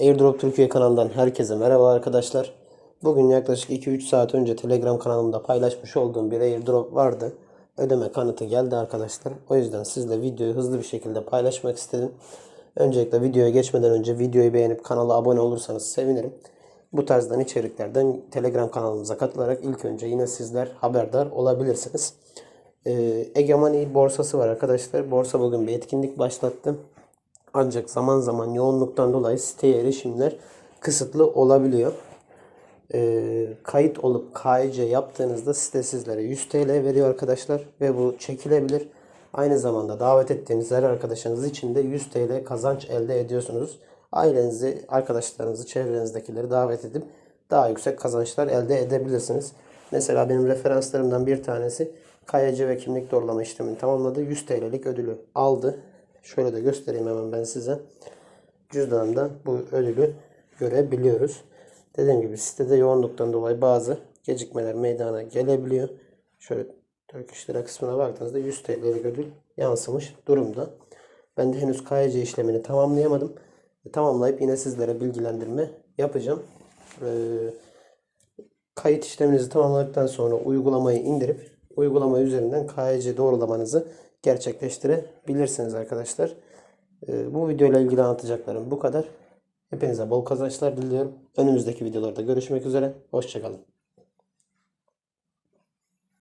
Airdrop Türkiye kanalından herkese merhaba arkadaşlar. Bugün yaklaşık 2-3 saat önce Telegram kanalımda paylaşmış olduğum bir airdrop vardı. Ödeme kanıtı geldi arkadaşlar. O yüzden sizle videoyu hızlı bir şekilde paylaşmak istedim. Öncelikle videoya geçmeden önce videoyu beğenip kanala abone olursanız sevinirim. Bu tarzdan içeriklerden Telegram kanalımıza katılarak ilk önce yine sizler haberdar olabilirsiniz. Ee, Egemani borsası var arkadaşlar. Borsa bugün bir etkinlik başlattı. Ancak zaman zaman yoğunluktan dolayı siteye erişimler kısıtlı olabiliyor. Ee, kayıt olup KYC yaptığınızda site sizlere 100 TL veriyor arkadaşlar ve bu çekilebilir. Aynı zamanda davet ettiğiniz her arkadaşınız için de 100 TL kazanç elde ediyorsunuz. Ailenizi, arkadaşlarınızı, çevrenizdekileri davet edip daha yüksek kazançlar elde edebilirsiniz. Mesela benim referanslarımdan bir tanesi KYC ve kimlik doğrulama işlemini tamamladı. 100 TL'lik ödülü aldı. Şöyle de göstereyim hemen ben size. Cüzdanımda bu ödülü görebiliyoruz. Dediğim gibi sitede yoğunluktan dolayı bazı gecikmeler meydana gelebiliyor. Şöyle Turkish Lira kısmına baktığınızda 100 TL'lik ödül yansımış durumda. Ben de henüz KYC işlemini tamamlayamadım. Tamamlayıp yine sizlere bilgilendirme yapacağım. Ee, kayıt işleminizi tamamladıktan sonra uygulamayı indirip uygulama üzerinden KYC doğrulamanızı gerçekleştirebilirsiniz arkadaşlar. Ee, bu video ile ilgili anlatacaklarım bu kadar. Hepinize bol kazançlar diliyorum. Önümüzdeki videolarda görüşmek üzere. Hoşçakalın.